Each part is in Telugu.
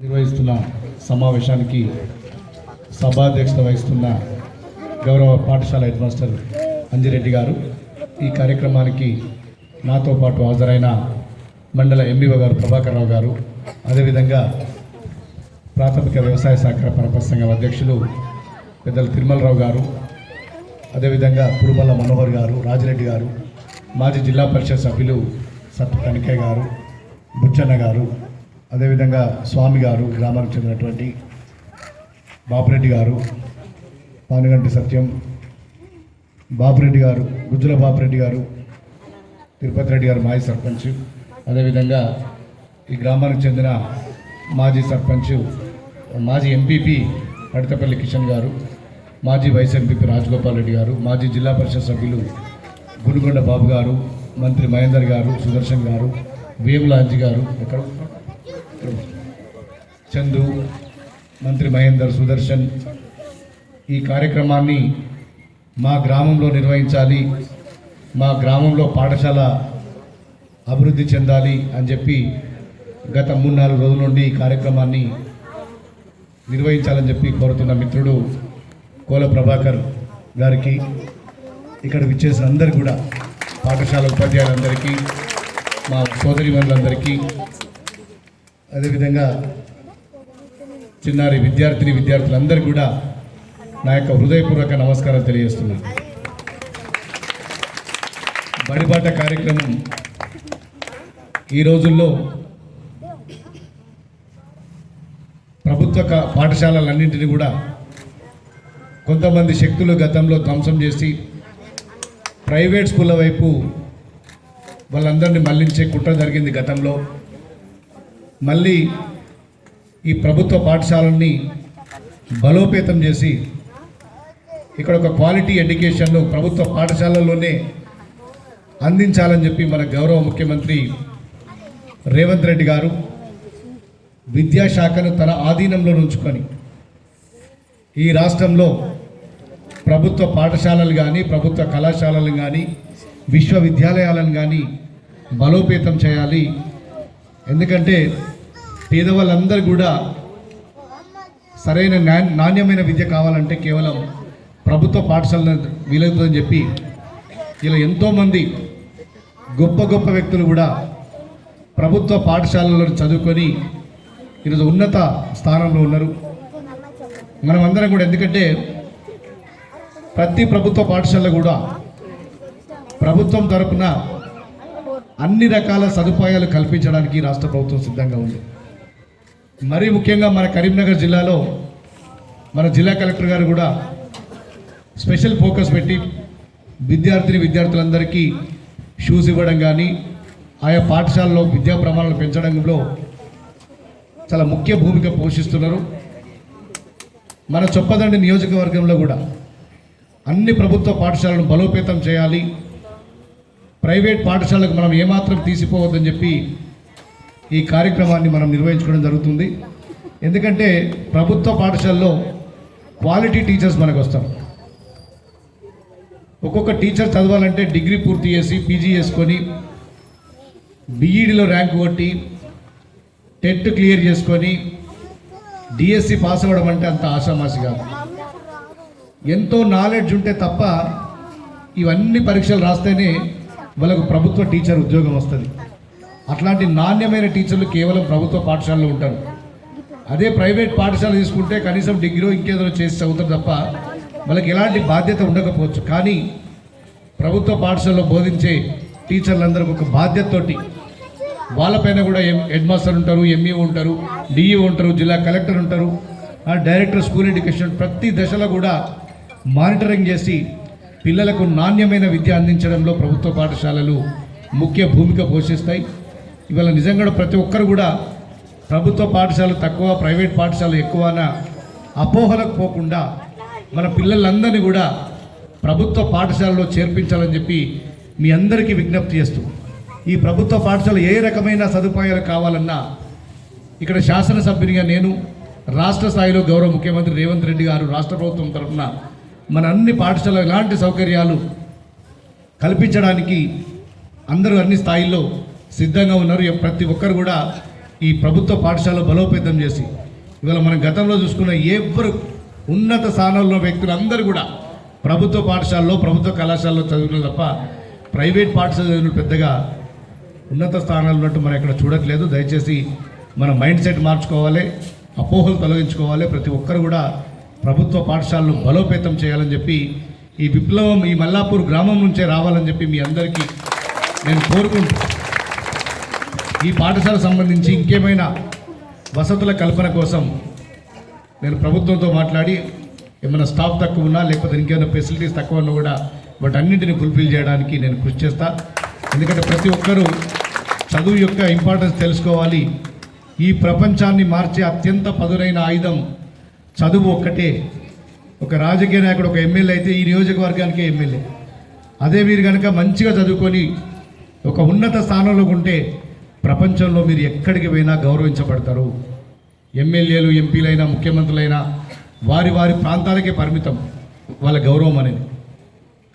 నిర్వహిస్తున్న సమావేశానికి సభాధ్యక్షత వహిస్తున్న గౌరవ పాఠశాల హెడ్ మాస్టర్ అంజిరెడ్డి గారు ఈ కార్యక్రమానికి నాతో పాటు హాజరైన మండల ఎంబీఓ గారు ప్రభాకరరావు గారు అదేవిధంగా ప్రాథమిక వ్యవసాయ సహకార పరపతి సంఘం అధ్యక్షులు పెద్దలు తిరుమలరావు గారు అదేవిధంగా కురుమల మనోహర్ గారు రాజిరెడ్డి గారు మాజీ జిల్లా పరిషత్ సభ్యులు సత్ కనికయ్య గారు బుచ్చన్న గారు అదేవిధంగా స్వామి గారు గ్రామానికి చెందినటువంటి బాపురెడ్డి గారు పానుగంటి సత్యం బాపురెడ్డి గారు గుజ్జుల బాపురెడ్డి గారు తిరుపతి రెడ్డి గారు మాజీ సర్పంచ్ అదేవిధంగా ఈ గ్రామానికి చెందిన మాజీ సర్పంచ్ మాజీ ఎంపీపీ పడితపల్లి కిషన్ గారు మాజీ వైస్ ఎంపీపీ రాజగోపాల్ రెడ్డి గారు మాజీ జిల్లా పరిషత్ సభ్యులు గునుగొండ బాబు గారు మంత్రి మహేందర్ గారు సుదర్శన్ గారు వేములాంజి గారు ఎక్కడ చందు మంత్రి మహేందర్ సుదర్శన్ ఈ కార్యక్రమాన్ని మా గ్రామంలో నిర్వహించాలి మా గ్రామంలో పాఠశాల అభివృద్ధి చెందాలి అని చెప్పి గత మూడు నాలుగు రోజుల నుండి ఈ కార్యక్రమాన్ని నిర్వహించాలని చెప్పి కోరుతున్న మిత్రుడు కోల ప్రభాకర్ గారికి ఇక్కడ విచ్చేసిన అందరికీ కూడా పాఠశాల ఉపాధ్యాయులందరికీ మా సోదరిమణులందరికీ అదేవిధంగా చిన్నారి విద్యార్థిని విద్యార్థులందరూ కూడా నా యొక్క హృదయపూర్వక నమస్కారం తెలియజేస్తున్నాను. బడిబాట కార్యక్రమం ఈ రోజుల్లో ప్రభుత్వ పాఠశాలలన్నింటినీ కూడా కొంతమంది శక్తులు గతంలో ధ్వంసం చేసి ప్రైవేట్ స్కూళ్ళ వైపు వాళ్ళందరినీ మళ్ళించే కుట్ర జరిగింది గతంలో. మళ్ళీ ఈ ప్రభుత్వ పాఠశాలల్ని బలోపేతం చేసి ఇక్కడ ఒక క్వాలిటీ ఎడ్యుకేషన్ను ప్రభుత్వ పాఠశాలల్లోనే అందించాలని చెప్పి మన గౌరవ ముఖ్యమంత్రి రేవంత్ రెడ్డి గారు విద్యాశాఖను తన ఆధీనంలో ఉంచుకొని ఈ రాష్ట్రంలో ప్రభుత్వ పాఠశాలలు కానీ ప్రభుత్వ కళాశాలలు కానీ విశ్వవిద్యాలయాలను కానీ బలోపేతం చేయాలి. ఎందుకంటే పేదవాళ్ళందరూ కూడా సరైన నా- నాణ్యమైన విద్య కావాలంటే కేవలం ప్రభుత్వ పాఠశాలను వీలవుతుందని చెప్పి ఇలా ఎంతోమంది గొప్ప గొప్ప వ్యక్తులు కూడా ప్రభుత్వ పాఠశాలలో చదువుకొని ఈరోజు ఉన్నత స్థానంలో ఉన్నారు. మనం అందరం కూడా ఎందుకంటే ప్రతి ప్రభుత్వ పాఠశాల కూడా ప్రభుత్వం తరపున అన్ని రకాల సదుపాయాలు కల్పించడానికి రాష్ట్ర ప్రభుత్వం సిద్ధంగా ఉంది. మరీ ముఖ్యంగా మన కరీంనగర్ జిల్లాలో మన జిల్లా కలెక్టర్ గారు కూడా స్పెషల్ ఫోకస్ పెట్టి విద్యార్థిని విద్యార్థులందరికీ షూస్ ఇవ్వడం కానీ ఆయా పాఠశాలలో విద్యా ప్రమాణాలు పెంచడంలో చాలా ముఖ్య భూమిక పోషిస్తున్నారు. మన చొప్పదండి నియోజకవర్గంలో కూడా అన్ని ప్రభుత్వ పాఠశాలను బలోపేతం చేయాలి. ప్రైవేట్ పాఠశాలకు మనం ఏమాత్రం తీసిపోవద్దని చెప్పి ఈ కార్యక్రమాన్ని మనం నిర్వహించుకోవడం జరుగుతుంది. ఎందుకంటే ప్రభుత్వ పాఠశాలలో క్వాలిటీ టీచర్స్ మనకు వస్తారు ఒక్కొక్క టీచర్ చదవాలంటే డిగ్రీ పూర్తి చేసి పీజీ చేసుకొని బీఈడిలో ర్యాంక్ కొట్టి టెట్ క్లియర్ చేసుకొని డిఎస్సి పాస్ అవ్వడం అంటే అంత ఆషామాషి కాదు. ఎంతో నాలెడ్జ్ ఉంటే తప్ప ఇవన్నీ పరీక్షలు రాస్తేనే వాళ్ళకు ప్రభుత్వ టీచర్ ఉద్యోగం వస్తుంది. అట్లాంటి నాణ్యమైన టీచర్లు కేవలం ప్రభుత్వ పాఠశాలలో ఉంటారు. అదే ప్రైవేట్ పాఠశాల తీసుకుంటే కనీసం డిగ్రీ ఇంకేదో చేసి చదువుతారు తప్ప వాళ్ళకి ఎలాంటి బాధ్యత ఉండకపోవచ్చు. కానీ ప్రభుత్వ పాఠశాలలో బోధించే టీచర్లందరికీ ఒక బాధ్యతతోటి వాళ్ళపైన కూడా ఎం హెడ్ మాస్టర్ ఉంటారు ఎంఈఓ ఉంటారు డిఈఓ ఉంటారు జిల్లా కలెక్టర్ ఉంటారు ఆ డైరెక్టర్ స్కూల్ ఎడ్యుకేషన్ ప్రతి దశలో కూడా మానిటరింగ్ చేసి పిల్లలకు నాణ్యమైన విద్య అందించడంలో ప్రభుత్వ పాఠశాలలు ముఖ్య భూమిక పోషిస్తాయి. ఇవాళ నిజంగా ప్రతి ఒక్కరు కూడా ప్రభుత్వ పాఠశాలలు తక్కువ ప్రైవేట్ పాఠశాలలు ఎక్కువ అన్న అపోహలకు పోకుండా మన పిల్లలందరినీ కూడా ప్రభుత్వ పాఠశాలలో చేర్పించాలని చెప్పి మీ అందరికీ విజ్ఞప్తి చేస్తూ ఈ ప్రభుత్వ పాఠశాల ఏ రకమైన సదుపాయాలు కావాలన్నా ఇక్కడ శాసనసభ్యునిగా నేను రాష్ట్ర స్థాయిలో గౌరవ ముఖ్యమంత్రి రేవంత్ రెడ్డి గారు రాష్ట్ర ప్రభుత్వం తరఫున మన అన్ని పాఠశాలలు ఎలాంటి సౌకర్యాలు కల్పించడానికి అందరూ అన్ని స్థాయిల్లో సిద్ధంగా ఉన్నారు. ప్రతి ఒక్కరు కూడా ఈ ప్రభుత్వ పాఠశాల బలోపేతం చేసి ఇవాళ మనం గతంలో చూసుకున్న ఎవ్వరు ఉన్నత స్థానంలో వ్యక్తులు అందరూ కూడా ప్రభుత్వ పాఠశాలలో ప్రభుత్వ కళాశాలలో చదువుకున్న తప్ప ప్రైవేట్ పాఠశాల చదివిన పెద్దగా ఉన్నత స్థానాలు ఉన్నట్టు మనం ఇక్కడ చూడట్లేదు. దయచేసి మన మైండ్ సెట్ మార్చుకోవాలి అపోహలు తొలగించుకోవాలి. ప్రతి ఒక్కరు కూడా ప్రభుత్వ పాఠశాలను బలోపేతం చేయాలని చెప్పి ఈ విప్లవం ఈ మల్లాపూర్ గ్రామం నుంచే రావాలని చెప్పి మీ అందరికీ నేను కోరుకుంటూ ఈ పాఠశాల సంబంధించి ఇంకేమైనా వసతుల కల్పన కోసం నేను ప్రభుత్వంతో మాట్లాడి ఏమైనా స్టాఫ్ తక్కువ ఉన్నా లేకపోతే ఇంకేమైనా ఫెసిలిటీస్ తక్కువ ఉన్నా కూడా వాటన్నింటిని ఫుల్ఫిల్ చేయడానికి నేను కృషి చేస్తా. ఎందుకంటే ప్రతి ఒక్కరూ చదువు యొక్క ఇంపార్టెన్స్ తెలుసుకోవాలి. ఈ ప్రపంచాన్ని మార్చే అత్యంత పదునైన ఆయుధం చదువు ఒక్కటే. ఒక రాజకీయ నాయకుడు ఒక ఎమ్మెల్యే అయితే ఈ నియోజకవర్గానికి ఎమ్మెల్యే. అదే మీరు కనుక మంచిగా చదువుకొని ఒక ఉన్నత స్థానంలో ఉంటే ప్రపంచంలో మీరు ఎక్కడికి పోయినా గౌరవించబడతారు. ఎమ్మెల్యేలు ఎంపీలైనా ముఖ్యమంత్రులైనా వారి వారి ప్రాంతాలకే పరిమితం. వాళ్ళ గౌరవం అనేది.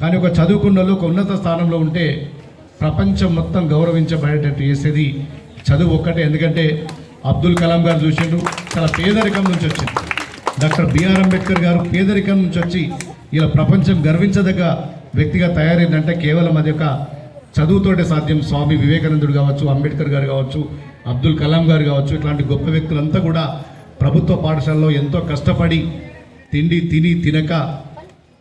కానీ ఒక చదువుకున్న వాళ్ళు ఒక ఉన్నత స్థానంలో ఉంటే ప్రపంచం మొత్తం గౌరవించబడేటట్టు చేసేది చదువు ఒక్కటే. ఎందుకంటే అబ్దుల్ కలాం గారు చూసిండు చాలా పేదరికం నుంచి వచ్చింది. డాక్టర్ బిఆర్ అంబేద్కర్ గారు పేదరికం నుంచి వచ్చి ఇలా ప్రపంచం గర్వించదగ్గ వ్యక్తిగా తయారైందంటే కేవలం అది ఒక చదువుతోటే సాధ్యం. స్వామి వివేకానందుడు కావచ్చు అంబేద్కర్ గారు కావచ్చు అబ్దుల్ కలాం గారు కావచ్చు ఇట్లాంటి గొప్ప వ్యక్తులంతా కూడా ప్రభుత్వ పాఠశాలలో ఎంతో కష్టపడి తిండి తిని తినక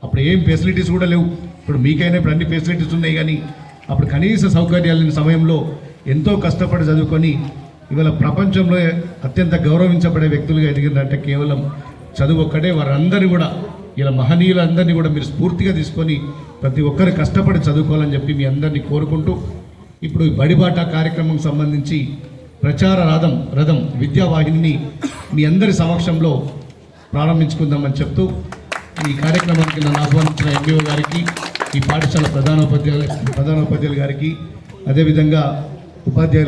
అప్పుడు ఏం ఫెసిలిటీస్ కూడా లేవు. ఇప్పుడు మీకైనా ఇప్పుడు అన్ని ఫెసిలిటీస్ ఉన్నాయి కానీ అప్పుడు కనీస సౌకర్యాలు లేని సమయంలో ఎంతో కష్టపడి చదువుకొని ఇవాళ ప్రపంచంలో అత్యంత గౌరవించబడే వ్యక్తులుగా ఎదిగిందంటే కేవలం చదువు ఒక్కటే వారందరినీ కూడా ఇలా మహనీయులందరినీ కూడా మీరు స్ఫూర్తిగా తీసుకొని ప్రతి ఒక్కరు కష్టపడి చదువుకోవాలని చెప్పి మీ అందరినీ కోరుకుంటూ ఇప్పుడు ఈ బడిబాట కార్యక్రమం సంబంధించి ప్రచార రథం రథం విద్యావాహిని మీ అందరి సమక్షంలో ప్రారంభించుకుందామని చెప్తూ ఈ కార్యక్రమానికి నన్ను ఆహ్వానించిన ఎంబీఓ గారికి ఈ పాఠశాల ప్రధానోపాధ్యాయులు ప్రధానోపాధ్యాయులు గారికి అదేవిధంగా ఉపాధ్యాయులు